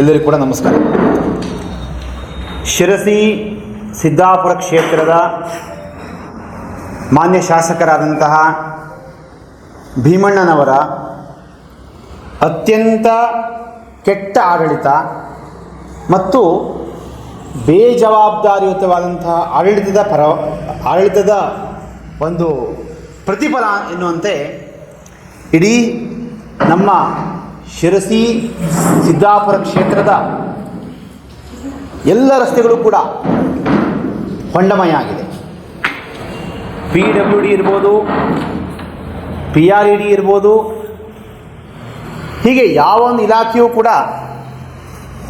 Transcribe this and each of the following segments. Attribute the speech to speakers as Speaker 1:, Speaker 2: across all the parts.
Speaker 1: ಎಲ್ಲರಿಗೂ ಕೂಡ ನಮಸ್ಕಾರ. ಶಿರಸಿ ಸಿದ್ದಾಪುರ ಕ್ಷೇತ್ರದ ಮಾನ್ಯ ಶಾಸಕರಾದಂತಹ ಭೀಮಣ್ಣನವರ ಅತ್ಯಂತ ಕೆಟ್ಟ ಆಡಳಿತ ಮತ್ತು ಬೇಜವಾಬ್ದಾರಿಯುತವಾದಂತಹ ಆಡಳಿತದ ಪರ, ಆಡಳಿತದ ಒಂದು ಪ್ರತಿಫಲ ಎನ್ನುವಂತೆ ಇಡೀ ನಮ್ಮ ಶಿರಸಿ, ಸಿದ್ದಾಪುರ ಕ್ಷೇತ್ರದ ಎಲ್ಲ ರಸ್ತೆಗಳು ಕೂಡ ಹೊಂಡಮಯ ಆಗಿದೆ. ಪಿ ಡಬ್ಲ್ಯೂ ಡಿ ಇರ್ಬೋದು, ಪಿ ಆರ್ ಇ ಡಿ ಇರ್ಬೋದು, ಹೀಗೆ ಯಾವ ಒಂದು ಇಲಾಖೆಯೂ ಕೂಡ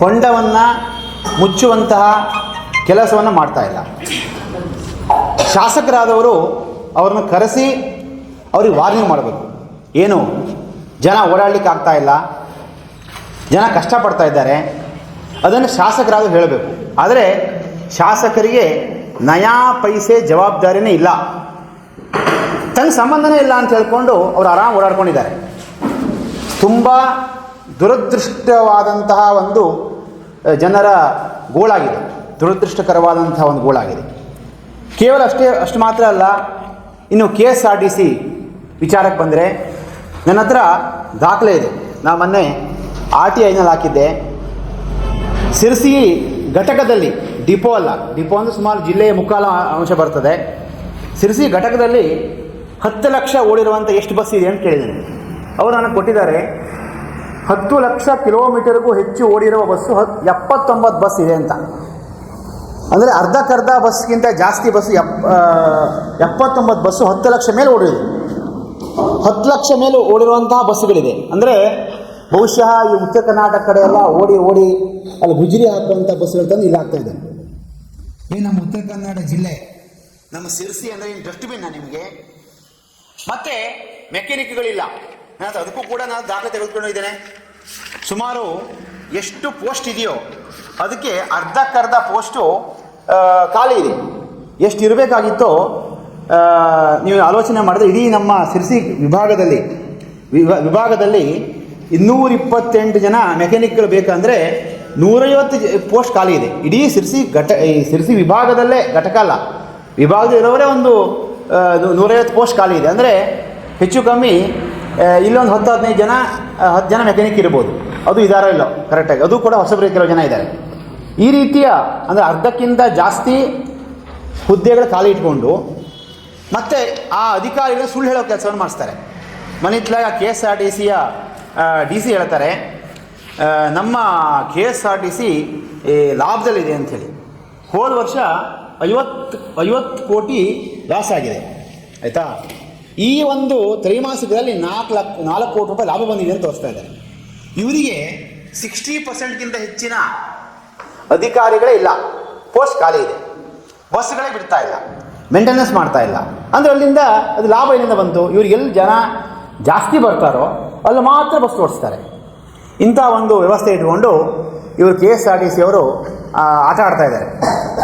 Speaker 1: ಹೊಂಡವನ್ನು ಮುಚ್ಚುವಂತಹ ಕೆಲಸವನ್ನು ಮಾಡ್ತಾ ಇಲ್ಲ. ಶಾಸಕರಾದವರು ಅವರನ್ನು ಕರೆಸಿ ಅವ್ರಿಗೆ ವಾರ್ನಿಂಗ್ ಮಾಡಬೇಕು. ಏನು? ಜನ ಓಡಾಡಲಿಕ್ಕೆ ಆಗ್ತಾ ಇಲ್ಲ. ಜನ ಕಷ್ಟಪಡ್ತಾ ಇದ್ದಾರೆ. ಅದನ್ನು ಶಾಸಕರಾದರೂ ಹೇಳಬೇಕು. ಆದರೆ ಶಾಸಕರಿಗೆ ನಯಾ ಪೈಸೆ ಜವಾಬ್ದಾರಿನೇ ಇಲ್ಲ. ತನ್ನ ಸಂಬಂಧನೇ ಇಲ್ಲ ಅಂತ ಹೇಳ್ಕೊಂಡು ಅವ್ರು ಆರಾಮ್ ಓಡಾಡ್ಕೊಂಡಿದ್ದಾರೆ. ತುಂಬ ದುರದೃಷ್ಟವಾದಂತಹ ಒಂದು ಜನರ ಗೋಳಾಗಿದೆ. ದುರದೃಷ್ಟಕರವಾದಂತಹ ಒಂದು ಗೋಳಾಗಿದೆ. ಕೇವಲ ಅಷ್ಟೇ, ಅಷ್ಟು ಮಾತ್ರ ಅಲ್ಲ, ಇನ್ನು K S R T C ವಿಚಾರಕ್ಕೆ ಬಂದರೆ ನನ್ನ ಹತ್ರ ದಾಖಲೆ ಇದೆ. ನಾ ಮೊನ್ನೆ ಆರ್ ಟಿ ಐನಲ್ಲಿ ಹಾಕಿದ್ದೆ. ಸಿರ್ಸಿ ಘಟಕದಲ್ಲಿ ಡಿಪೋ ಅಲ್ಲ, ಡಿಪೋ ಅಂದರೆ ಸುಮಾರು ಜಿಲ್ಲೆಯ ಮುಖಾಲ ಅಂಶ ಬರ್ತದೆ. ಸಿರ್ಸಿ ಘಟಕದಲ್ಲಿ ಹತ್ತು ಲಕ್ಷ ಓಡಿರುವಂಥ ಎಷ್ಟು ಬಸ್ ಇದೆ ಅಂತ ಕೇಳಿದ್ದೀನಿ. ಅವರು ನನಗೆ ಕೊಟ್ಟಿದ್ದಾರೆ, ಹತ್ತು ಲಕ್ಷ ಕಿಲೋಮೀಟರ್ಗೂ ಹೆಚ್ಚು ಓಡಿರುವ ಬಸ್ಸು ಹತ್ತು ಎಪ್ಪತ್ತೊಂಬತ್ತು ಬಸ್ ಇದೆ ಅಂತ. ಅಂದರೆ ಅರ್ಧಕ್ಕರ್ಧ ಬಸ್ಗಿಂತ ಜಾಸ್ತಿ ಬಸ್ಸು ಎಪ್ಪ ಎಪ್ಪತ್ತೊಂಬತ್ತು ಬಸ್ಸು ಹತ್ತು ಲಕ್ಷ ಮೇಲೆ ಓಡಿದೆ. ಹತ್ತು ಲಕ್ಷ ಮೇಲೆ ಓಡಿರುವಂತಹ ಬಸ್ಸುಗಳಿದೆ. ಅಂದರೆ ಬಹುಶಃ ಈ ಉತ್ತರ ಕರ್ನಾಟಕ ಕಡೆ ಎಲ್ಲ ಓಡಿ ಓಡಿ ಅಲ್ಲಿ ಗುಜರಿ ಹಾಕುವಂಥ ಬಸ್ಸುಗಳು ತಂದು ಇಲ್ಲಿ ಆಗ್ತಾ ಇದೆ ಈ ನಮ್ಮ ಉತ್ತರ ಕನ್ನಡ ಜಿಲ್ಲೆ. ನಮ್ಮ ಸಿರ್ಸಿ ಅಂದರೆ ಏನು ಡಸ್ಟ್ಬಿನ್ನ ನಿಮಗೆ? ಮತ್ತೆ ಮೆಕ್ಯಾನಿಕ್ಗಳಿಲ್ಲ. ನಾನು ಅದಕ್ಕೂ ಕೂಡ ನಾನು ದಾಖಲೆ ತೆಗೆದುಕೊಂಡಿದ್ದೇನೆ ಸುಮಾರು ಎಷ್ಟು ಪೋಸ್ಟ್ ಇದೆಯೋ ಅದಕ್ಕೆ ಅರ್ಧಕ್ಕರ್ಧ ಪೋಸ್ಟು ಖಾಲಿ ಇದೆ. ಎಷ್ಟು ಇರಬೇಕಾಗಿತ್ತೋ ನೀವು ಆಲೋಚನೆ ಮಾಡಿದ್ರೆ ಇಡೀ ನಮ್ಮ ಸಿರ್ಸಿ ವಿಭಾಗದಲ್ಲಿ, ವಿಭಾ- ವಿಭಾಗದಲ್ಲಿ ಇನ್ನೂರ ಇಪ್ಪತ್ತೆಂಟು ಜನ ಮೆಕ್ಯಾನಿಕ್ಗಳು ಬೇಕಂದರೆ ನೂರೈವತ್ತು ಪೋಸ್ಟ್ ಖಾಲಿ ಇದೆ. ಇಡೀ ಸಿರ್ಸಿ ಘಟ, ಈ ಸಿರ್ಸಿ ವಿಭಾಗದಲ್ಲೇ ಘಟಕ ಅಲ್ಲ. ವಿಭಾಗದಲ್ಲಿರೋವರೇ ಒಂದು ನೂರೈವತ್ತು ಪೋಸ್ಟ್ ಖಾಲಿ ಇದೆ. ಅಂದರೆ ಹೆಚ್ಚು ಕಮ್ಮಿ ಇಲ್ಲೊಂದು ಹತ್ತು ಹದಿನೈದು ಜನ ಹತ್ತು ಜನ ಮೆಕ್ಯಾನಿಕ್ ಇರ್ಬೋದು. ಅದು ಇದಾರ ಇಲ್ಲ? ಕರೆಕ್ಟಾಗಿ ಅದು ಕೂಡ ಹೊಸಬರಿಗೆ ಕೆಲವು ಜನ ಇದ್ದಾರೆ. ಈ ರೀತಿಯ, ಅಂದರೆ ಅರ್ಧಕ್ಕಿಂತ ಜಾಸ್ತಿ ಹುದ್ದೆಗಳು ಖಾಲಿ ಇಟ್ಕೊಂಡು ಮತ್ತು ಆ ಅಧಿಕಾರಿಗಳು ಸುಳ್ಳು ಹೇಳೋ ಕೆಲಸವನ್ನು ಮಾಡಿಸ್ತಾರೆ. ಮನಿತ್ಲಾಗ ಕೆ ಎಸ್ ಆರ್ ಟಿ ಸಿಯ ಡಿ ಸಿ ಹೇಳ್ತಾರೆ ನಮ್ಮ K S R T C ಲಾಭದಲ್ಲಿದೆ ಅಂಥೇಳಿ. ಹೋದ ವರ್ಷ ಐವತ್ತು ಐವತ್ತು ಕೋಟಿ ಲಾಸ್ ಆಗಿದೆ. ಆಯಿತಾ? ಈ ಒಂದು ತ್ರೈಮಾಸಿಕದಲ್ಲಿ ನಾಲ್ಕು ಲಕ್ಷ ನಾಲ್ಕು ಕೋಟಿ ರೂಪಾಯಿ ಲಾಭ ಬಂದಿದೆ ಅಂತ ತೋರಿಸ್ತಾ ಇದ್ದಾರೆ. ಇವರಿಗೆ ಸಿಕ್ಸ್ಟಿ ಪರ್ಸೆಂಟ್ಗಿಂತ ಹೆಚ್ಚಿನ ಅಧಿಕಾರಿಗಳೇ ಇಲ್ಲ. ಪೋಸ್ಟ್ ಖಾಲಿ ಇದೆ. ಬಸ್ಗಳೇ ಬಿಡ್ತಾ ಇಲ್ಲ. ಮೇಂಟೆನೆನ್ಸ್ ಮಾಡ್ತಾ ಇಲ್ಲ. ಅಂದರೆ ಅಲ್ಲಿಂದ ಅದು ಲಾಭ ಎಲ್ಲಿಂದ ಬಂತು? ಇವ್ರಿಗೆ ಎಲ್ಲಿ ಜನ ಜಾಸ್ತಿ ಬರ್ತಾರೋ ಅಲ್ಲಿ ಮಾತ್ರ ಬಸ್ ಓಡಿಸ್ತಾರೆ. ಇಂಥ ಒಂದು ವ್ಯವಸ್ಥೆ ಇಟ್ಕೊಂಡು ಇವರು K S R T C ಅವರು ಆಟ ಆಡ್ತಾ ಇದ್ದಾರೆ.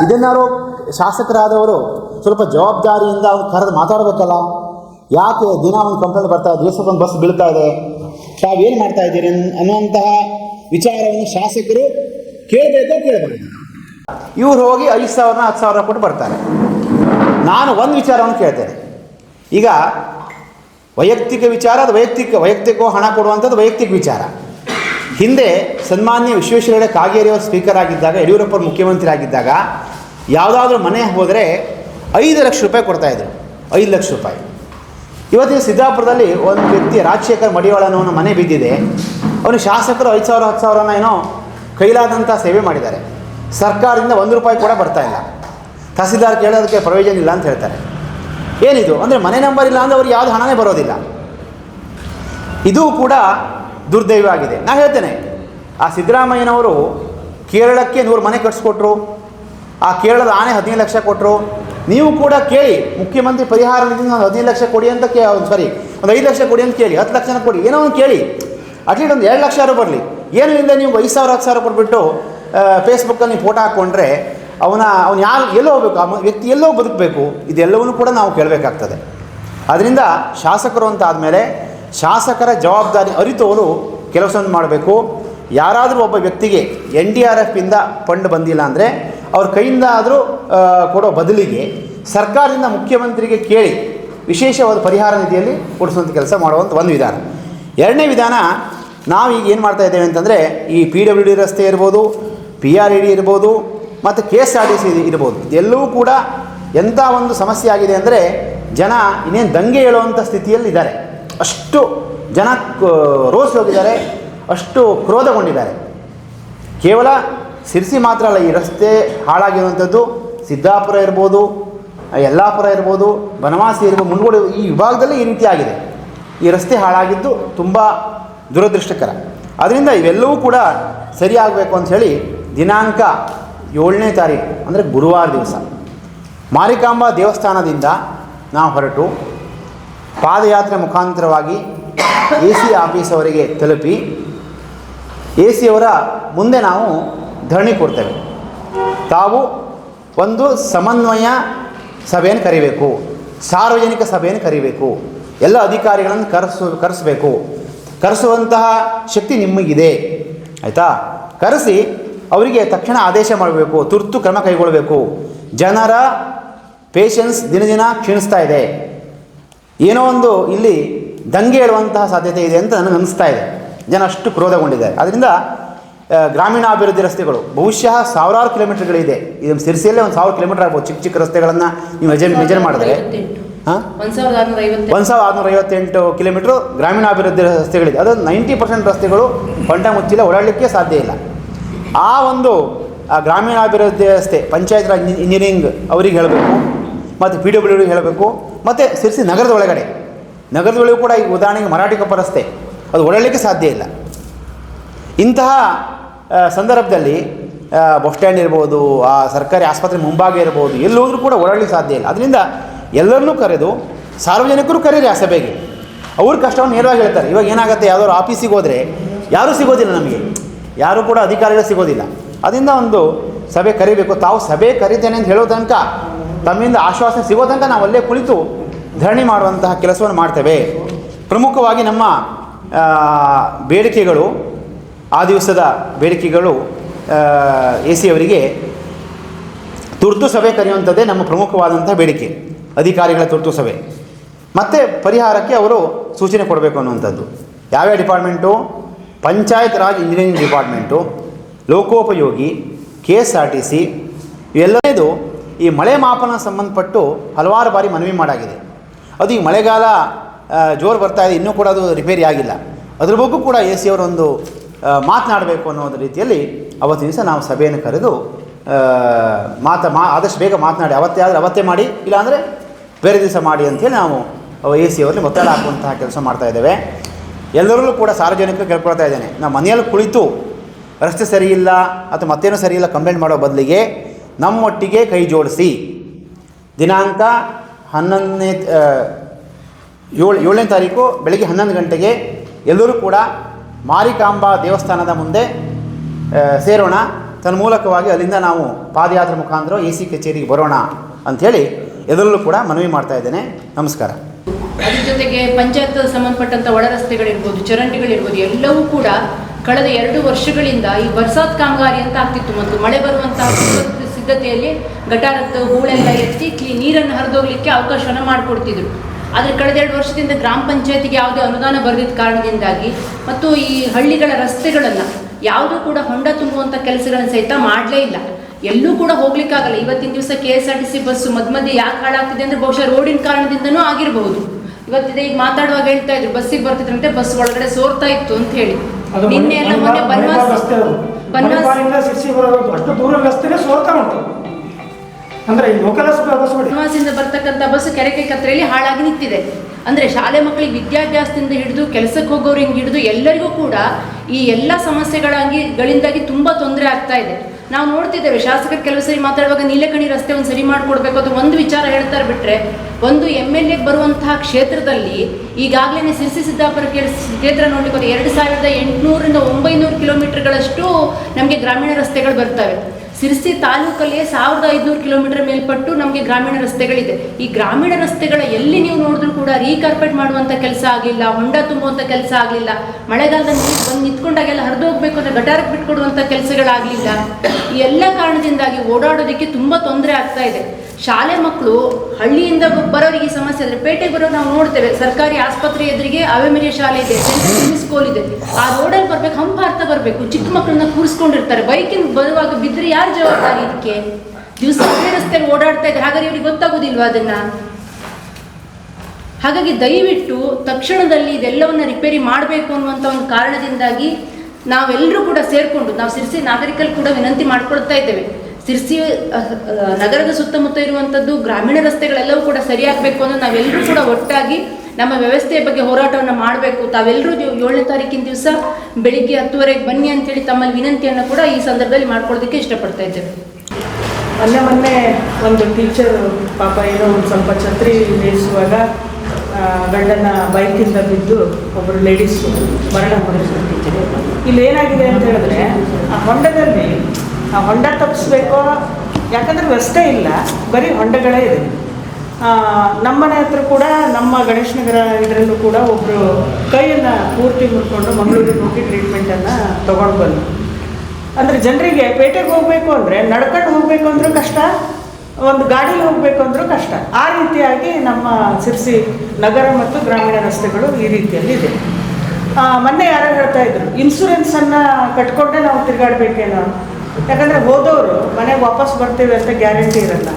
Speaker 1: ಇದನ್ನಾರು ಶಾಸಕರಾದವರು ಸ್ವಲ್ಪ ಜವಾಬ್ದಾರಿಯಿಂದ ಅವ್ರು ಕರೆದು ಮಾತಾಡಬೇಕಲ್ಲ? ಯಾಕೆ ದಿನ ಒಂದು ಕಂಪ್ಲೇಂಟ್ ಬರ್ತಾ ಇದೆ ದಿವಸಕ್ಕೊಂದು ಬಸ್ ಬೀಳ್ತಾ ಇದೆ? ತಾವೇನು ಮಾಡ್ತಾ ಇದ್ದೀರಿ ಅನ್- ಅನ್ನುವಂತಹ ವಿಚಾರವನ್ನು ಶಾಸಕರು ಕೇಳಬೇಕೋ ಕೇಳಬಾರ್ದು ಇವ್ರು ಹೋಗಿ ಐದು ಸಾವಿರ ಹತ್ತು ಸಾವಿರ ಕೊಟ್ಟು ಬರ್ತಾರೆ. ನಾನು ಒಂದು ವಿಚಾರವನ್ನು ಕೇಳ್ತೇನೆ. ಈಗ ವೈಯಕ್ತಿಕ ವಿಚಾರ ಅದು ವೈಯಕ್ತಿಕ ವೈಯಕ್ತಿಕ ಹಣ ಕೊಡುವಂಥದ್ದು ವೈಯಕ್ತಿಕ ವಿಚಾರ. ಹಿಂದೆ ಸನ್ಮಾನ್ಯ ವಿಶ್ವೇಶ್ವರಯ್ಯ ಕಾಗೇರಿ ಅವರು ಸ್ಪೀಕರ್ ಆಗಿದ್ದಾಗ, ಯಡಿಯೂರಪ್ಪ ಮುಖ್ಯಮಂತ್ರಿ ಆಗಿದ್ದಾಗ ಯಾವುದಾದ್ರೂ ಮನೆ ಹೋದರೆ ಐದು ಲಕ್ಷ ರೂಪಾಯಿ ಕೊಡ್ತಾಯಿದ್ರು ಐದು ಲಕ್ಷ ರೂಪಾಯಿ. ಇವತ್ತಿನ ಸಿದ್ದಾಪುರದಲ್ಲಿ ಒಂದು ವ್ಯಕ್ತಿ ರಾಜಶೇಖರ್ ಮಡಿವಾಳ ಅನ್ನೋ ಮನೆ ಬಿದ್ದಿದೆ. ಅವನು ಶಾಸಕರು ಐದು ಸಾವಿರ, ಹತ್ತು ಸಾವಿರನ ಏನೋ ಕೈಲಾದಂಥ ಸೇವೆ ಮಾಡಿದ್ದಾರೆ. ಸರ್ಕಾರದಿಂದ ಒಂದು ರೂಪಾಯಿ ಕೂಡ ಬರ್ತಾ ಇಲ್ಲ. ತಹಸೀಲ್ದಾರ್ ಕೇಳೋದಕ್ಕೆ ಪ್ರಯೋಜನ ಇಲ್ಲ ಅಂತ ಹೇಳ್ತಾರೆ. ಏನಿದು? ಅಂದರೆ ಮನೆ ನಂಬರ್ ಇಲ್ಲ ಅಂದರೆ ಅವ್ರಿಗೆ ಯಾವುದು ಹಣನೇ ಬರೋದಿಲ್ಲ. ಇದು ಕೂಡ ದುರ್ದೈವ ಆಗಿದೆ. ನಾನು ಹೇಳ್ತೇನೆ, ಆ ಸಿದ್ದರಾಮಯ್ಯನವರು ಕೇರಳಕ್ಕೆ ನೂರು ಮನೆ ಕಟ್ಸ್ಕೊಟ್ರು, ಆ ಕೇರಳದ ಆನೆ ಹದಿನೈದು ಲಕ್ಷ ಕೊಟ್ಟರು ನೀವು ಕೂಡ ಕೇಳಿ, ಮುಖ್ಯಮಂತ್ರಿ ಪರಿಹಾರ ನಿಧಿಯಿಂದ ಒಂದು ಹದಿನೈದು ಲಕ್ಷ ಕೊಡಿ ಅಂತ ಕೇ ಸಾರಿ ಒಂದು ಐದು ಲಕ್ಷ ಕೊಡಿ ಅಂತ ಕೇಳಿ, ಹತ್ತು ಲಕ್ಷನ ಕೊಡಿ, ಏನೋ ಒಂದು ಕೇಳಿ. ಅಟ್ಲೀಸ್ಟ್ ಒಂದು ಎರಡು ಲಕ್ಷ ಬರಲಿ. ಏನು ಇಲ್ಲ ನೀವು ಐದು ಸಾವಿರ, ಹತ್ತು ಸಾವಿರ ಕೊಟ್ಬಿಟ್ಟು ಫೇಸ್ಬುಕ್ಕಲ್ಲಿ ನೀವು ಫೋಟೋ ಹಾಕ್ಕೊಂಡ್ರೆ ಅವನ, ಅವನು ಯಾರು, ಎಲ್ಲೋ ಹೋಗಬೇಕು, ಆ ವ್ಯಕ್ತಿ ಎಲ್ಲೋ ಬದುಕಬೇಕು, ಇದೆಲ್ಲವನ್ನೂ ಕೂಡ ನಾವು ಕೇಳಬೇಕಾಗ್ತದೆ. ಅದರಿಂದ ಶಾಸಕರು ಅಂತ ಆದಮೇಲೆ ಶಾಸಕರ ಜವಾಬ್ದಾರಿ ಅರಿತವರು ಕೆಲಸವನ್ನು ಮಾಡಬೇಕು. ಯಾರಾದರೂ ಒಬ್ಬ ವ್ಯಕ್ತಿಗೆ ಎನ್ ಡಿ ಆರ್ ಎಫಿಂದ ಫಂಡ್ ಬಂದಿಲ್ಲ ಅಂದರೆ ಅವ್ರ ಕೈಯಿಂದ ಆದರೂ ಕೊಡೋ ಬದಲಿಗೆ ಸರ್ಕಾರದಿಂದ ಮುಖ್ಯಮಂತ್ರಿಗೆ ಕೇಳಿ ವಿಶೇಷವಾದ ಪರಿಹಾರ ನಿಧಿಯಲ್ಲಿ ಕೊಡಿಸುವಂಥ ಕೆಲಸ ಮಾಡುವಂಥ ಒಂದು ವಿಧಾನ. ಎರಡನೇ ವಿಧಾನ ನಾವು ಈಗ ಏನು ಮಾಡ್ತಾ ಇದ್ದೇವೆ ಅಂತಂದರೆ ಈ ಪಿ ಡಬ್ಲ್ಯೂ ಡಿ ರಸ್ತೆ ಇರ್ಬೋದು, ಪಿ ಆರ್ ಇ ಡಿ ಇರ್ಬೋದು ಮತ್ತು K S R T C ಇರ್ಬೋದು. ಇದೆಲ್ಲವೂ ಕೂಡ ಎಂಥ ಒಂದು ಸಮಸ್ಯೆ ಆಗಿದೆ ಅಂದರೆ ಜನ ಇನ್ನೇನು ದಂಗೆ ಹೇಳುವಂಥ ಸ್ಥಿತಿಯಲ್ಲಿದ್ದಾರೆ ಅಷ್ಟು ಜನ ರೋಸ್ ಹೋಗಿದ್ದಾರೆ, ಅಷ್ಟು ಕ್ರೋಧಗೊಂಡಿದ್ದಾರೆ. ಕೇವಲ ಸಿರಿಸಿ ಮಾತ್ರ ಅಲ್ಲ, ಈ ರಸ್ತೆ ಹಾಳಾಗಿರುವಂಥದ್ದು ಸಿದ್ದಾಪುರ ಇರ್ಬೋದು, ಯಲ್ಲಾಪುರ ಇರ್ಬೋದು, ಬನವಾಸಿ ಇರ್ಬೋದು ಮುಂಡ್ಗೋಡು ಈ ವಿಭಾಗದಲ್ಲಿ ಈ ರೀತಿ ಆಗಿದೆ. ಈ ರಸ್ತೆ ಹಾಳಾಗಿದ್ದು ತುಂಬ ದುರದೃಷ್ಟಕರ. ಅದರಿಂದ ಇವೆಲ್ಲವೂ ಕೂಡ ಸರಿಯಾಗಬೇಕು ಅಂಥೇಳಿ ದಿನಾಂಕ ಏಳನೇ ತಾರೀಕು ಅಂದರೆ ಗುರುವಾರ ದಿವಸ. ಮಾರಿಕಾಂಬಾ ದೇವಸ್ಥಾನದಿಂದ ನಾವು ಹೊರಟು ಪಾದಯಾತ್ರೆ ಮುಖಾಂತರವಾಗಿ ಎ ಸಿ ಅವರಿಗೆ ತಲುಪಿ ಎ ಸಿಯವರ ಮುಂದೆ ನಾವು ಧರಣಿ ಕೊಡ್ತೇವೆ. ತಾವು ಒಂದು ಸಮನ್ವಯ ಸಭೆಯನ್ನು ಕರಿಬೇಕು, ಸಾರ್ವಜನಿಕ ಸಭೆಯನ್ನು ಕರಿಬೇಕು, ಎಲ್ಲ ಅಧಿಕಾರಿಗಳನ್ನು ಕರೆಸು, ಕರೆಸಬೇಕು. ಕರೆಸುವಂತಹ ಶಕ್ತಿ ನಿಮಗಿದೆ, ಆಯಿತಾ? ಕರೆಸಿ ಅವರಿಗೆ ತಕ್ಷಣ ಆದೇಶ ಮಾಡಬೇಕು ತುರ್ತು ಕ್ರಮ ಕೈಗೊಳ್ಳಬೇಕು. ಜನರ ಪೇಷನ್ಸ್ ದಿನ ದಿನ ಕ್ಷೀಣಿಸ್ತಾ ಇದೆ. ಏನೋ ಒಂದು ಇಲ್ಲಿ ದಂಗೆ ಹೇಳುವಂತಹ ಸಾಧ್ಯತೆ ಇದೆ ಅಂತ ನನಗೆ ಅನಿಸ್ತಾ ಇದೆ. ಜನ ಅಷ್ಟು ಕ್ರೋಧಗೊಂಡಿದ್ದಾರೆ. ಅದರಿಂದ ಗ್ರಾಮೀಣಾಭಿವೃದ್ಧಿ ರಸ್ತೆಗಳು ಬಹುಶಃ ಸಾವಿರಾರು ಕಿಲೋಮೀಟರ್ಗಳಿದೆ. ಇದು ಸಿರಿಸಿಯಲ್ಲೇ ಒಂದು ಸಾವಿರ ಕಿಲೋಮೀಟರ್ ಆಗ್ಬೋದು. ಚಿಕ್ಕ ಚಿಕ್ಕ ರಸ್ತೆಗಳನ್ನು ನೀವು ಮೆಜರ್ ಮೆಜರ್ ಮಾಡಿದ್ರೆ. ಹಾಂ?
Speaker 2: ಒಂದ್ ಸಾವಿರದ ಆರುನೂರ ಐವತ್ತು
Speaker 1: ಒಂದು ಸಾವಿರದ ಆರುನೂರ ಐವತ್ತೆಂಟು ಕಿಲೋಮೀಟ್ರು ಗ್ರಾಮೀಣಾಭಿವೃದ್ಧಿ ರಸ್ತೆಗಳಿದೆ. ಅದು ನೈಂಟಿ ಪರ್ಸೆಂಟ್ ರಸ್ತೆಗಳು ಪಂಟ ಮುಚ್ಚಿಲ್ಲ ಓಡಾಡಲಿಕ್ಕೆ ಸಾಧ್ಯ ಇಲ್ಲ. ಆ ಒಂದು ಗ್ರಾಮೀಣಾಭಿವೃದ್ಧಿ ವ್ಯವಸ್ಥೆ, ಪಂಚಾಯತ್ ರಾಜ್ ಇಂಜಿನಿಯರಿಂಗ್ ಅವರಿಗೆ ಹೇಳಬೇಕು, ಮತ್ತು ಪಿ ಡಬ್ಲ್ಯೂ ಹೇಳಬೇಕು, ಮತ್ತು ಸಿರ್ಸಿ ನಗರದ ಒಳಗಡೆ. ನಗರದೊಳಗೂ ಕೂಡ ಈಗ ಉದಾಹರಣೆಗೆ ಮರಾಠಿ ಕಪ್ಪ ರಸ್ತೆ, ಅದು ಓಡಾಡಲಿಕ್ಕೆ ಸಾಧ್ಯ ಇಲ್ಲ. ಇಂತಹ ಸಂದರ್ಭದಲ್ಲಿ ಬಸ್ ಸ್ಟ್ಯಾಂಡ್ ಇರ್ಬೋದು, ಆ ಸರ್ಕಾರಿ ಆಸ್ಪತ್ರೆ ಮುಂಭಾಗ ಇರ್ಬೋದು, ಎಲ್ಲೋದ್ರೂ ಕೂಡ ಓಡಾಡಲಿಕ್ಕೆ ಸಾಧ್ಯ ಇಲ್ಲ. ಅದರಿಂದ ಎಲ್ಲರನ್ನೂ ಕರೆದು, ಸಾರ್ವಜನಿಕರು ಕರೀರಿ ಆ ಸಭೆಗೆ ಅವ್ರ ಕಷ್ಟವನ್ನು ನೇರವಾಗಿ ಹೇಳ್ತಾರೆ. ಇವಾಗ ಏನಾಗುತ್ತೆ, ಯಾವ್ದಾದ್ರು ಆಫೀಸಿಗೆ ಹೋದರೆ, ಯಾರೂ ಸಿಗೋದಿಲ್ಲ ನಮಗೆ. ಯಾರೂ ಕೂಡ ಅಧಿಕಾರಿಗಳು ಸಿಗೋದಿಲ್ಲ. ಅದರಿಂದ ಒಂದು ಸಭೆ ಕರಿಬೇಕು. ತಾವು ಸಭೆ ಕರಿತೇನೆ ಅಂತ ಹೇಳೋ ತನಕ, ತಮ್ಮಿಂದ ಆಶ್ವಾಸನೆ ಸಿಗೋ ತನಕ ನಾವು ಅಲ್ಲೇ ಕುಳಿತು ಧರಣಿ ಮಾಡುವಂತಹ ಕೆಲಸವನ್ನು ಮಾಡ್ತೇವೆ. ಪ್ರಮುಖವಾಗಿ ನಮ್ಮ ಬೇಡಿಕೆಗಳು, ಆ ದಿವಸದ ಬೇಡಿಕೆಗಳು ಎ ಸಿ ಅವರಿಗೆ ತುರ್ತು ಸಭೆ ಕರೆಯುವಂಥದ್ದೇ ನಮ್ಮ ಪ್ರಮುಖವಾದಂಥ ಬೇಡಿಕೆ. ಅಧಿಕಾರಿಗಳ ತುರ್ತು ಸಭೆ. ಮತ್ತು ಪರಿಹಾರಕ್ಕೆ ಅವರು ಸೂಚನೆ ಕೊಡಬೇಕು ಅನ್ನುವಂಥದ್ದು. ಯಾವ್ಯಾವ department panchayat raj engineering department, ಲೋಕೋಪಯೋಗಿ K S R T C ಇವೆಲ್ಲದು ಈ ಮಳೆ ಮಾಪನ ಸಂಬಂಧಪಟ್ಟು ಹಲವಾರು ಬಾರಿ ಮನವಿ ಮಾಡಾಗಿದೆ. ಅದು ಈ ಮಳೆಗಾಲ ಜೋರು ಬರ್ತಾ ಇದೆ, ಇನ್ನೂ ಕೂಡ ಅದು ರಿಪೇರಿ ಆಗಿಲ್ಲ. ಅದ್ರ ಬಗ್ಗೆ ಕೂಡ ಎ ಸಿ ಅವರೊಂದು ಮಾತನಾಡಬೇಕು ಅನ್ನೋ ಒಂದು ರೀತಿಯಲ್ಲಿ ಅವತ್ತಿನ ದಿವಸ ನಾವು ಸಭೆಯನ್ನು ಕರೆದು ಮಾತ, ಮಾ, ಆದಷ್ಟು ಬೇಗ ಮಾತನಾಡಿ, ಅವತ್ತೇ ಆದರೆ ಅವತ್ತೇ ಮಾಡಿ, ಇಲ್ಲಾಂದರೆ ಬೇರೆ ದಿವಸ ಮಾಡಿ ಅಂತೇಳಿ ನಾವು ಎ ಸಿ ಅವರಲ್ಲಿ ಒತ್ತಡ ಹಾಕುವಂತಹ ಕೆಲಸ ಮಾಡ್ತಾ ಇದ್ದೇವೆ. ಎಲ್ಲರಲ್ಲೂ ಕೂಡ ಸಾರ್ವಜನಿಕ ಕೇಳ್ಕೊಳ್ತಾ ಇದ್ದೇನೆ. ನಮ್ಮ ಮನೆಯಲ್ಲಿ ಕುಳಿತು ರಸ್ತೆ ಸರಿ ಇಲ್ಲ ಅಥವಾ ಮತ್ತೇನೋ ಸರಿ ಇಲ್ಲ ಕಂಪ್ಲೇಂಟ್ ಮಾಡೋ ಬದಲಿಗೆ ನಮ್ಮೊಟ್ಟಿಗೆ ಕೈ ಜೋಡಿಸಿ. ದಿನಾಂಕ ಹನ್ನೊಂದನೇ ಏಳು, ಏಳನೇ ತಾರೀಕು ಬೆಳಗ್ಗೆ ಹನ್ನೊಂದು ಗಂಟೆಗೆ ಎಲ್ಲರೂ ಕೂಡ ಮಾರಿಕಾಂಬಾ ದೇವಸ್ಥಾನದ ಮುಂದೆ ಸೇರೋಣ ಸೇರೋಣ. ತನ್ಮೂಲಕವಾಗಿ ಅಲ್ಲಿಂದ ನಾವು ಪಾದಯಾತ್ರೆ ಮುಖಾಂತರ ಎ ಸಿ ಕಚೇರಿಗೆ ಬರೋಣ ಅಂಥೇಳಿ ಎಲ್ಲರಲ್ಲೂ ಕೂಡ ಮನವಿ ಮಾಡ್ತಾ ಇದ್ದೇನೆ. ನಮಸ್ಕಾರ.
Speaker 2: ಅದ್ರ ಜೊತೆಗೆ ಪಂಚಾಯತ್ ಸಂಬಂಧಪಟ್ಟಂತ ಒಳ ರಸ್ತೆಗಳಿರ್ಬೋದು ಚರಂಡಿಗಳಿರ್ಬೋದು, ಎಲ್ಲವೂ ಕೂಡ ಕಳೆದ ಎರಡು ವರ್ಷಗಳಿಂದ ಈ ಬರ್ಸಾತ್ ಕಾಮಗಾರಿ ಅಂತ ಆಗ್ತಿತ್ತು. ಮತ್ತು ಮಳೆ ಬರುವಂತಹ ಸಿದ್ಧತೆಯಲ್ಲಿ ಗಟಾರದ ಹೂಳೆಲ್ಲ ಎತ್ತಿ ಕ್ಲೀ- ನೀರನ್ನು ಹರಿದೋಗ್ಲಿಕ್ಕೆ ಅವಕಾಶವನ್ನು ಮಾಡಿಕೊಡ್ತಿದ್ರು. ಆದರೆ ಕಳೆದ ಎರಡು ವರ್ಷದಿಂದ ಗ್ರಾಮ ಪಂಚಾಯತಿಗೆ ಯಾವುದೇ ಅನುದಾನ ಬರೆದಿದ್ದ ಕಾರಣದಿಂದಾಗಿ ಮತ್ತು ಈ ಹಳ್ಳಿಗಳ ರಸ್ತೆಗಳನ್ನು ಯಾವುದೂ ಕೂಡ ಹೊಂಡ ತುಂಬುವಂಥ ಕೆಲಸಗಳನ್ನು ಸಹಿತ ಮಾಡಲೇ ಇಲ್ಲ. ಎಲ್ಲೂ ಕೂಡ ಹೋಗ್ಲಿಕ್ಕಾಗಲ್ಲ. ಇವತ್ತಿನ ದಿವಸ K S R T C bus ಮಧ್ಯ ಮಧ್ಯೆ ಯಾಕೆ ಹಾಳಾಗ್ತಿದೆ ಅಂದ್ರೆ ಬಹುಶಃ ರೋಡಿನ ಕಾರಣದಿಂದನೂ ಆಗಿರಬಹುದು. ಇವತ್ತಿದೆ ಈಗ ಮಾತಾಡುವಾಗ ಹೇಳ್ತಾ ಇದ್ರು ಬಸ್ಸಿಗೆ ಬರ್ತಿದ್ರಂತೆ ಬಸ್ ಒಳಗಡೆ ಸೋರ್ತಾ ಇತ್ತು ಅಂತ ಹೇಳಿ. ನಿನ್ನೆ ಎಲ್ಲ ಮೊನ್ನೆ ಬನ್ವಾಸ್ ಬನ್ವಾಸ್
Speaker 3: ಮಣಿಪಾಲಿಂದ ಶಿರ್ಸಿ ಬರೋದು ಅಷ್ಟು ದೂರ ರಸ್ತೆನೇ ಸೋರ್ತಾ ಉಂಟು. ಅಂದ್ರೆ ಈ ಲೋಕಲ್ ಬಸ್
Speaker 2: ಬನ್ವಾಸಿಂದ ಬರ್ತಕ್ಕಂಥ ಬಸ್ ಕೆರೆಕೆ ಕತ್ರೆಯಲ್ಲಿ ಹಾಳಾಗಿ ನಿಂತಿದೆ. ಅಂದ್ರೆ ಶಾಲೆ ಮಕ್ಕಳಿಗೆ ವಿದ್ಯಾಭ್ಯಾಸದಿಂದ ಹಿಡಿದು ಕೆಲಸಕ್ಕೆ ಹೋಗೋರಿಂದ ಹಿಡಿದು ಎಲ್ಲರಿಗೂ ಕೂಡ ಈ ಎಲ್ಲ ಸಮಸ್ಯೆಗಳಾಗಿ ಗಳಿಂದಾಗಿ ತುಂಬಾ ತೊಂದರೆ ಆಗ್ತಾ ಇದೆ. ನಾವು ನೋಡ್ತಿದ್ದೇವೆ, ಶಾಸಕರು ಕೆಲವು ಸರಿ ಮಾತಾಡುವಾಗ ನೀಲಕಣಿ ರಸ್ತೆ ಒಂದು ಸರಿ ಮಾಡಿಕೊಡ್ಬೇಕು ಅದು ಒಂದು ವಿಚಾರ ಹೇಳ್ತಾರೆ ಬಿಟ್ಟರೆ ಒಂದು ಎಂ ಎಲ್ ಎಗೆ ಬರುವಂತಹ ಕ್ಷೇತ್ರದಲ್ಲಿ ಈಗಾಗಲೇ ಸಿರ್ಸಿ ಸಿದ್ದಾಪುರ ಕ್ಷೇತ್ರ ನೋಡ್ಲಿಕ್ಕೆ ಎರಡು ಸಾವಿರದ ಎಂಟುನೂರಿಂದ ಒಂಬೈನೂರು ಕಿಲೋಮೀಟರ್ಗಳಷ್ಟು ನಮಗೆ ಗ್ರಾಮೀಣ ರಸ್ತೆಗಳು ಬರ್ತವೆ. ಸಿರ್ಸಿ ತಾಲೂಕಲ್ಲಿ ಸಾವಿರದ ಐದುನೂರು ಕಿಲೋಮೀಟರ್ ಮೇಲ್ಪಟ್ಟು ನಮಗೆ ಗ್ರಾಮೀಣ ರಸ್ತೆಗಳಿದೆ. ಈ ಗ್ರಾಮೀಣ ರಸ್ತೆಗಳ ಎಲ್ಲಿ ನೀವು ನೋಡಿದ್ರು ಕೂಡ ರೀಕಾರ್ಪೆಟ್ ಮಾಡುವಂಥ ಕೆಲಸ ಆಗಲಿಲ್ಲ, ಹೊಂಡ ತುಂಬುವಂಥ ಕೆಲಸ ಆಗಲಿಲ್ಲ, ಮಳೆಗಾಲದಲ್ಲಿ ನೀರು ಬಂದು ನಿಂತ್ಕೊಂಡಾಗೆಲ್ಲ ಹರಿದು ಹೋಗ್ಬೇಕು ಅಂದರೆ ಗಟಾರಕ್ಕೆ ಬಿಟ್ಕೊಡುವಂಥ ಕೆಲಸಗಳಾಗಲಿಲ್ಲ. ಈ ಎಲ್ಲ ಕಾರಣದಿಂದಾಗಿ ಓಡಾಡೋದಕ್ಕೆ ತುಂಬ ತೊಂದರೆ ಆಗ್ತಾ ಇದೆ. ಶಾಲೆ ಮಕ್ಕಳು ಹಳ್ಳಿಯಿಂದ ಬರೋರಿಗೆ ಸಮಸ್ಯೆ ಅಂದರೆ ಪೇಟೆಗೆ ಬರೋರು ನಾವು ನೋಡ್ತೇವೆ. ಸರ್ಕಾರಿ ಆಸ್ಪತ್ರೆ ಎದುರಿಗೆ ಅವೆಮೆರಿಯ ಶಾಲೆ ಇದೆ ಸ್ಕೂಲ್ ಇದೆ. ಆ ರೋಡಲ್ಲಿ ಬರ್ಬೇಕು, ಹಂಪ ಅರ್ಥ ಬರಬೇಕು. ಚಿಕ್ಕ ಮಕ್ಕಳನ್ನ ಕೂರಿಸ್ಕೊಂಡಿರ್ತಾರೆ. ಬೈಕಿಂದ ಬರುವಾಗ ಬಿದ್ದರೆ ಯಾರು ಜವಾಬ್ದಾರಿ ಇದಕ್ಕೆ? ದಿವಸ ರಸ್ತೆಯಲ್ಲಿ ಓಡಾಡ್ತಾ ಇದ್ದಾರೆ. ಹಾಗಾದ್ರೆ ಇವ್ರಿಗೆ ಗೊತ್ತಾಗೋದಿಲ್ವಾ ಅದನ್ನ? ಹಾಗಾಗಿ ದಯವಿಟ್ಟು ತಕ್ಷಣದಲ್ಲಿ ಇದೆಲ್ಲವನ್ನ ರಿಪೇರಿ ಮಾಡಬೇಕು ಅನ್ನುವಂಥ ಒಂದು ಕಾರಣದಿಂದಾಗಿ ನಾವೆಲ್ಲರೂ ಕೂಡ ಸೇರಿಕೊಂಡು, ನಾವು ಸಿರಿಸಿ ನಾಗರಿಕರು ಕೂಡ ವಿನಂತಿ ಮಾಡ್ಕೊಳ್ತಾ ಇದ್ದೇವೆ. ಸಿರ್ಸಿ ನಗರದ ಸುತ್ತಮುತ್ತ ಇರುವಂಥದ್ದು ಗ್ರಾಮೀಣ ರಸ್ತೆಗಳೆಲ್ಲವೂ ಕೂಡ ಸರಿಯಾಗಬೇಕು ಅಂದ್ರೆ ನಾವೆಲ್ಲರೂ ಕೂಡ ಒಟ್ಟಾಗಿ ನಮ್ಮ ವ್ಯವಸ್ಥೆಯ ಬಗ್ಗೆ ಹೋರಾಟವನ್ನು ಮಾಡಬೇಕು. ತಾವೆಲ್ಲರೂ ಏಳನೇ ತಾರೀಕಿನ ದಿವಸ ಬೆಳಿಗ್ಗೆ ಹತ್ತುವರೆಗೆ ಬನ್ನಿ ಅಂತೇಳಿ ತಮ್ಮಲ್ಲಿ ವಿನಂತಿಯನ್ನು ಕೂಡ ಈ ಸಂದರ್ಭದಲ್ಲಿ ಮಾಡ್ಕೊಳ್ಳೋದಕ್ಕೆ ಇಷ್ಟಪಡ್ತಾ ಇದ್ದೇವೆ.
Speaker 4: ಮೊನ್ನೆ ಮೊನ್ನೆ ಒಂದು ಟೀಚರ್ ಪಾಪ ಏನೋ ಒಂದು ಸ್ವಲ್ಪ ಛತ್ರಿ ಬೇಯಿಸುವಾಗ ಗಂಡನ ಬೈಕಿಂದ ಬಿದ್ದು ಒಬ್ಬರು ಲೇಡೀಸು ಮರಣ ಹೊರಿಸಿದ ಟೀಚರ್. ಇಲ್ಲಿ ಏನಾಗಿದೆ ಅಂತ ಹೇಳಿದ್ರೆ, ಆ ಹೊಂಡದಲ್ಲಿ ಆ ಹೊಂಡ ತಪ್ಪಿಸ್ಬೇಕು ಯಾಕಂದ್ರೆ ರಸ್ತೆ ಇಲ್ಲ, ಬರೀ ಹೊಂಡಗಳೇ ಇದೆ. ನಮ್ಮನೆ ಹತ್ರ ಕೂಡ ನಮ್ಮ ಗಣೇಶನಗರ ಇದರಲ್ಲೂ ಕೂಡ ಒಬ್ಬರು ಕೈಯನ್ನು ಪೂರ್ತಿ ಮುಟ್ಕೊಂಡು ಮಂಗಳೂರಿಗೆ ಹೋಗಿ ಟ್ರೀಟ್ಮೆಂಟನ್ನು ತೊಗೊಂಡು ಬಂದರು. ಅಂದರೆ ಜನರಿಗೆ ಪೇಟೆಗೆ ಹೋಗಬೇಕು ಅಂದರೆ, ನಡ್ಕೊಂಡು ಹೋಗಬೇಕು ಅಂದರೂ ಕಷ್ಟ, ಒಂದು ಗಾಡೀಲಿ ಹೋಗಬೇಕು ಅಂದರೂ ಕಷ್ಟ. ಆ ರೀತಿಯಾಗಿ ನಮ್ಮ ಸಿರ್ಸಿ ನಗರ ಮತ್ತು ಗ್ರಾಮೀಣ ರಸ್ತೆಗಳು ಈ ರೀತಿಯಲ್ಲಿ ಇದೆ. ಮೊನ್ನೆ ಯಾರೋ ಹೇಳ್ತಾ ಇದ್ರು ಇನ್ಸೂರೆನ್ಸನ್ನು ಕಟ್ಕೊಂಡೇ ನಾವು ತಿರುಗಾಡಬೇಕೇನೋ? ಯಾಕಂದರೆ ಹೋದವರು ಮನೆಗೆ ವಾಪಸ್ ಬರ್ತೀವಿ ಅಂತ ಗ್ಯಾರಂಟಿ ಇರಲ್ಲ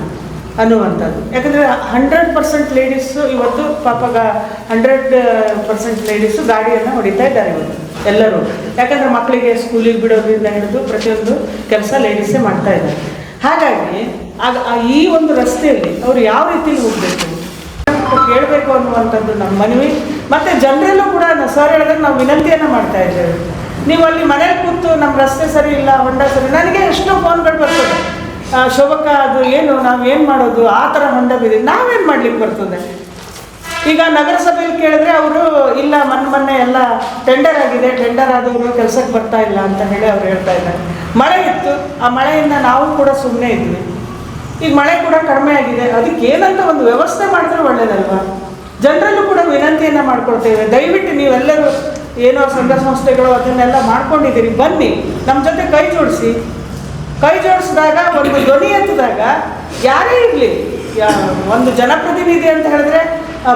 Speaker 4: ಅನ್ನುವಂಥದ್ದು. ಯಾಕಂದರೆ ಹಂಡ್ರೆಡ್ ಪರ್ಸೆಂಟ್ ಲೇಡೀಸು ಇವತ್ತು ಪಾಪಗ ಹಂಡ್ರೆಡ್ ಪರ್ಸೆಂಟ್ ಲೇಡೀಸು ಗಾಡಿಯನ್ನು ಹೊಡಿತಾ ಇದ್ದಾರೆ ಇವತ್ತು, ಎಲ್ಲರೂ. ಯಾಕಂದರೆ ಮಕ್ಕಳಿಗೆ ಸ್ಕೂಲಿಗೆ ಬಿಡೋದ್ರಿಂದ ಹಿಡಿದು ಪ್ರತಿಯೊಂದು ಕೆಲಸ ಲೇಡೀಸೇ ಮಾಡ್ತಾ ಇದ್ದಾರೆ. ಹಾಗಾಗಿ, ಆಗ ಈ ಒಂದು ರಸ್ತೆಯಲ್ಲಿ ಅವರು ಯಾವ ರೀತಿಲಿ ಹೋಗಬೇಕು? ಕೇಳಬೇಕು ಅನ್ನುವಂಥದ್ದು ನಮ್ಮ ಮನವಿ. ಮತ್ತು ಜನರಲ್ಲೂ ಕೂಡ ಸರ್ ಹೇಳಿದ್ರೆ ನಾವು ವಿನಂತಿಯನ್ನು ಮಾಡ್ತಾ ಇದ್ದೇವೆ. ನೀವು ಅಲ್ಲಿ ಮನೇಲಿ ಕೂತು ನಮ್ಮ ರಸ್ತೆ ಸರಿ ಇಲ್ಲ, ಹೊಂಡ ಸರಿ ನನಗೆ ಎಷ್ಟೋ ಫೋನ್ಗಳು ಬರ್ತದೆ. ಶೋಭಕ ಅದು ಏನು, ನಾವು ಏನು ಮಾಡೋದು? ಆ ಥರ ಹೊಂಡ ಬಿದ್ದಿದೆ ನಾವೇನು ಮಾಡ್ಲಿಕ್ಕೆ ಬರ್ತದೆ? ಈಗ ನಗರಸಭೆಯಲ್ಲಿ ಕೇಳಿದ್ರೆ ಅವರು, ಇಲ್ಲ, ಮೊನ್ನೆ ಮೊನ್ನೆ ಎಲ್ಲ ಟೆಂಡರ್ ಆಗಿದೆ ಟೆಂಡರ್ ಆದವರು ಕೆಲಸಕ್ಕೆ ಬರ್ತಾ ಇಲ್ಲ ಅಂತ ಹೇಳಿ ಅವ್ರು ಹೇಳ್ತಾ ಇದ್ದಾರೆ. ಮಳೆ ಇತ್ತು. ಆ ಮಳೆಯಿಂದ ನಾವು ಕೂಡ ಸುಮ್ಮನೆ ಇದ್ವಿ. ಈಗ ಮಳೆ ಕೂಡ ಕಡಿಮೆ ಆಗಿದೆ. ಅದಕ್ಕೆ ಏನಂತ ಒಂದು ವ್ಯವಸ್ಥೆ ಮಾಡಿದ್ರೆ ಒಳ್ಳೇದಲ್ವಾ? ಜನರಲ್ಲೂ ಕೂಡ ವಿನಂತಿಯನ್ನು ಮಾಡ್ಕೊಳ್ತೇವೆ. ದಯವಿಟ್ಟು ನೀವೆಲ್ಲರೂ ಏನೋ ಸಂಘ ಸಂಸ್ಥೆಗಳು ಅದನ್ನೆಲ್ಲ ಮಾಡ್ಕೊಂಡಿದ್ದೀರಿ, ಬನ್ನಿ. ನಮ್ಮ ಜೊತೆ ಕೈ ಜೋಡಿಸಿ. ಕೈ ಜೋಡಿಸಿದಾಗ ಒಂದು ಧ್ವನಿ ಎತ್ತಿದಾಗ ಯಾರೇ ಇರಲಿ ಒಂದು ಜನಪ್ರತಿನಿಧಿ ಅಂತ ಹೇಳಿದ್ರೆ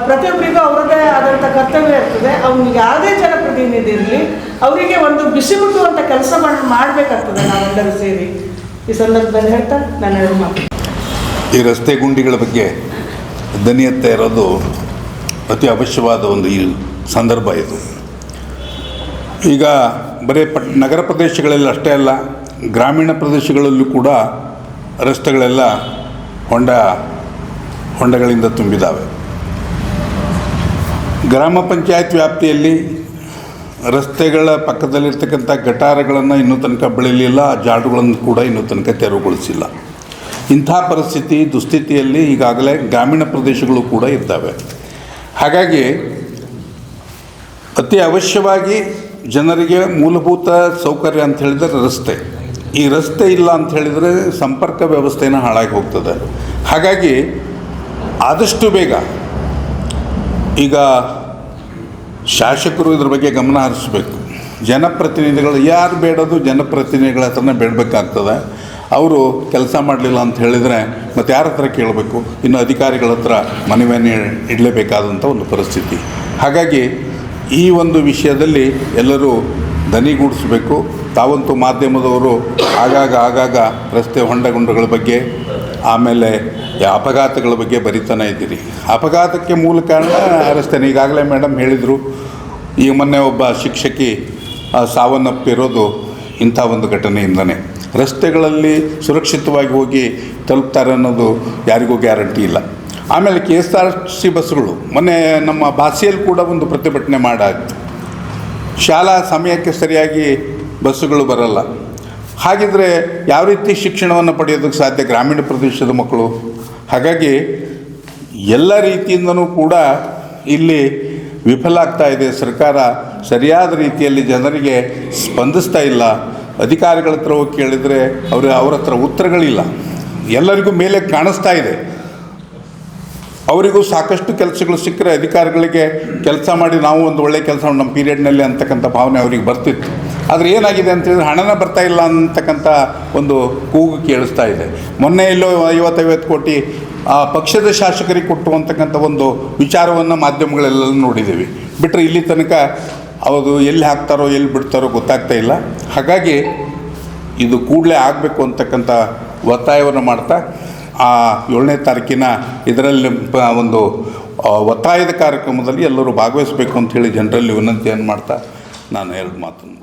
Speaker 4: ಪ್ರತಿಯೊಬ್ಬರಿಗೂ ಅವರದೇ ಆದಂಥ ಕರ್ತವ್ಯ ಇರ್ತದೆ. ಅವ್ನಿಗೆ ಯಾವುದೇ ಜನಪ್ರತಿನಿಧಿ ಇರಲಿ, ಅವರಿಗೆ ಒಂದು ಬಿಸಿ ಮುಟ್ಟುವಂಥ ಕೆಲಸ ಮಾಡಬೇಕಾಗ್ತದೆ ನಾವೆಲ್ಲರೂ ಸೇರಿ. ಈ ಸಂದರ್ಭದಲ್ಲಿ ಹೇಳ್ತಾ ನಾನು ಎರಡು ಮಾತು.
Speaker 5: ಈ ರಸ್ತೆ ಗುಂಡಿಗಳ ಬಗ್ಗೆ ಧ್ವನಿ ಎತ್ತ ಇರೋದು ಅತಿ ಅವಶ್ಯವಾದ ಒಂದು ಈ ಸಂದರ್ಭ ಇದು. ಈಗ ಬರೀ ಪಟ್, ನಗರ ಪ್ರದೇಶಗಳಲ್ಲಿ ಅಷ್ಟೇ ಅಲ್ಲ, ಗ್ರಾಮೀಣ ಪ್ರದೇಶಗಳಲ್ಲೂ ಕೂಡ ರಸ್ತೆಗಳೆಲ್ಲ ಹೊಂಡ, ಹೊಂಡಗಳಿಂದ ತುಂಬಿದ್ದಾವೆ ಗ್ರಾಮ ಪಂಚಾಯತ್ ವ್ಯಾಪ್ತಿಯಲ್ಲಿ ರಸ್ತೆಗಳ ಪಕ್ಕದಲ್ಲಿರ್ತಕ್ಕಂಥ ಗಟಾರಗಳನ್ನು ಇನ್ನೂ ತನಕ ಬೆಳೆಯಲಿಲ್ಲ ಆ ಜಾಡುಗಳನ್ನು ಕೂಡ ಇನ್ನೂ ತನಕ ತೆರವುಗೊಳಿಸಿಲ್ಲ. ಇಂಥ ಪರಿಸ್ಥಿತಿ, ದುಸ್ಥಿತಿಯಲ್ಲಿ ಈಗಾಗಲೇ ಗ್ರಾಮೀಣ ಪ್ರದೇಶಗಳು ಕೂಡ ಇದ್ದಾವೆ. ಹಾಗಾಗಿ ಅತಿ ಅವಶ್ಯವಾಗಿ ಜನರಿಗೆ ಮೂಲಭೂತ ಸೌಕರ್ಯ ಅಂತ ಹೇಳಿದರೆ ರಸ್ತೆ. ಈ ರಸ್ತೆ ಇಲ್ಲ ಅಂತ ಹೇಳಿದರೆ ಸಂಪರ್ಕ ವ್ಯವಸ್ಥೆನ ಹಾಳಾಗಿ ಹೋಗ್ತದೆ. ಹಾಗಾಗಿ ಆದಷ್ಟು ಬೇಗ ಈಗ ಶಾಸಕರು ಇದ್ರ ಬಗ್ಗೆ ಗಮನ ಹರಿಸಬೇಕು. ಜನಪ್ರತಿನಿಧಿಗಳು ಯಾರು ಬೇಡೋದು ಜನಪ್ರತಿನಿಧಿಗಳ ಹತ್ರನೇ ಬೇಡಬೇಕಾಗ್ತದೆ. ಅವರು ಕೆಲಸ ಮಾಡಲಿಲ್ಲ ಅಂತ ಹೇಳಿದರೆ ಮತ್ತು ಯಾರ ಹತ್ರ ಕೇಳಬೇಕು? ಇನ್ನು ಅಧಿಕಾರಿಗಳ ಹತ್ರ ಮನವಿಯನ್ನು ಇಡಲೇಬೇಕಾದಂಥ ಒಂದು ಪರಿಸ್ಥಿತಿ. ಹಾಗಾಗಿ ಈ ಒಂದು ವಿಷಯದಲ್ಲಿ ಎಲ್ಲರೂ ದನಿಗೂಡಿಸಬೇಕು ತಾವಂತೂ ಮಾಧ್ಯಮದವರು ಆಗಾಗ ಆಗಾಗ ರಸ್ತೆ ಹೊಂಡಗುಂಡಗಳ ಬಗ್ಗೆ, ಆಮೇಲೆ ಅಪಘಾತಗಳ ಬಗ್ಗೆ ಬರಿತಾನೆ ಇದ್ದೀರಿ. ಅಪಘಾತಕ್ಕೆ ಮೂಲ ಕಾರಣ ರಸ್ತೆ ಈಗಾಗಲೇ ಮೇಡಮ್ ಹೇಳಿದರು ಈಗ ಮೊನ್ನೆ ಒಬ್ಬ ಶಿಕ್ಷಕಿ ಸಾವನ್ನಪ್ಪಿರೋದು ಇಂಥ ಒಂದು ಘಟನೆಯಿಂದನೇ. ರಸ್ತೆಗಳಲ್ಲಿ ಸುರಕ್ಷಿತವಾಗಿ ಹೋಗಿ ತಲುಪ್ತಾರೆ ಅನ್ನೋದು ಯಾರಿಗೂ ಗ್ಯಾರಂಟಿ ಇಲ್ಲ. ಆಮೇಲೆ ಕೆ ಎಸ್ ಆರ್ ಸಿ ಬಸ್ಸುಗಳು. ಮೊನ್ನೆ ನಮ್ಮ ಭಾಷೆಯಲ್ಲಿ ಕೂಡ ಒಂದು ಪ್ರತಿಭಟನೆ ಮಾಡಾಯಿತು. ಶಾಲಾ ಸಮಯಕ್ಕೆ ಸರಿಯಾಗಿ ಬಸ್ಸುಗಳು ಬರಲ್ಲ. ಹಾಗಿದ್ರೆ ಯಾವ ರೀತಿ ಶಿಕ್ಷಣವನ್ನು ಪಡೆಯೋದಕ್ಕೆ ಸಾಧ್ಯ ಗ್ರಾಮೀಣ ಪ್ರದೇಶದ ಮಕ್ಕಳು? ಹಾಗಾಗಿ ಎಲ್ಲ ರೀತಿಯಿಂದನೂ ಕೂಡ ಇಲ್ಲಿ ವಿಫಲ ಆಗ್ತಾ ಇದೆ. ಸರ್ಕಾರ ಸರಿಯಾದ ರೀತಿಯಲ್ಲಿ ಜನರಿಗೆ ಸ್ಪಂದಿಸ್ತಾ ಇಲ್ಲ. ಅಧಿಕಾರಿಗಳ ಹತ್ರ ಹೋಗಿ ಕೇಳಿದರೆ ಅವರು, ಅವ್ರ ಹತ್ರ ಉತ್ತರಗಳಿಲ್ಲ. ಎಲ್ಲರಿಗೂ ಮೇಲೆ ಕಾಣಿಸ್ತಾ ಇದೆ. ಅವರಿಗೂ ಸಾಕಷ್ಟು ಕೆಲಸಗಳು ಸಿಕ್ಕರೆ ಅಧಿಕಾರಿಗಳಿಗೆ ಕೆಲಸ ಮಾಡಿ ನಾವು ಒಂದು ಒಳ್ಳೆಯ ಕೆಲಸ ನಮ್ಮ ಪೀರಿಯಡ್ನಲ್ಲಿ ಅಂತಕ್ಕಂಥ ಭಾವನೆ ಅವರಿಗೆ ಬರ್ತಿತ್ತು. ಆದರೆ ಏನಾಗಿದೆ ಅಂತೇಳಿದ್ರೆ ಹಣನ ಬರ್ತಾ ಇಲ್ಲ ಅಂತಕ್ಕಂಥ ಒಂದು ಕೂಗು ಕೇಳಿಸ್ತಾ ಇದೆ. ಮೊನ್ನೆ ಇಲ್ಲೋ ಐವತ್ತೈವತ್ತು ಕೋಟಿ ಆ ಪಕ್ಷದ ಶಾಸಕರಿಗೆ ಕೊಟ್ಟು ಅಂತಕ್ಕಂಥ ಒಂದು ವಿಚಾರವನ್ನು ಮಾಧ್ಯಮಗಳೆಲ್ಲ ನೋಡಿದ್ದೀವಿ. ಬಿಟ್ಟರೆ ಇಲ್ಲಿ ತನಕ ಅವರು ಎಲ್ಲಿ ಹಾಕ್ತಾರೋ, ಎಲ್ಲಿ ಬಿಡ್ತಾರೋ ಗೊತ್ತಾಗ್ತಾ ಇಲ್ಲ. ಹಾಗಾಗಿ ಇದು ಕೂಡಲೇ ಆಗಬೇಕು ಅಂತಕ್ಕಂಥ ಒತ್ತಾಯವನ್ನು ಮಾಡ್ತಾ ಆ ಏಳನೇ ತಾರೀಕಿನ ಇದರಲ್ಲಿ ಒಂದು ಒತ್ತಾಯದ ಕಾರ್ಯಕ್ರಮದಲ್ಲಿ ಎಲ್ಲರೂ ಭಾಗವಹಿಸಬೇಕು ಅಂತ ಹೇಳಿ ಜನರಲ್ಲಿ ವಿನಂತಿಯನ್ನು ಮಾಡ್ತಾ ನಾನು ಎರಡು ಮಾತನ್ನು.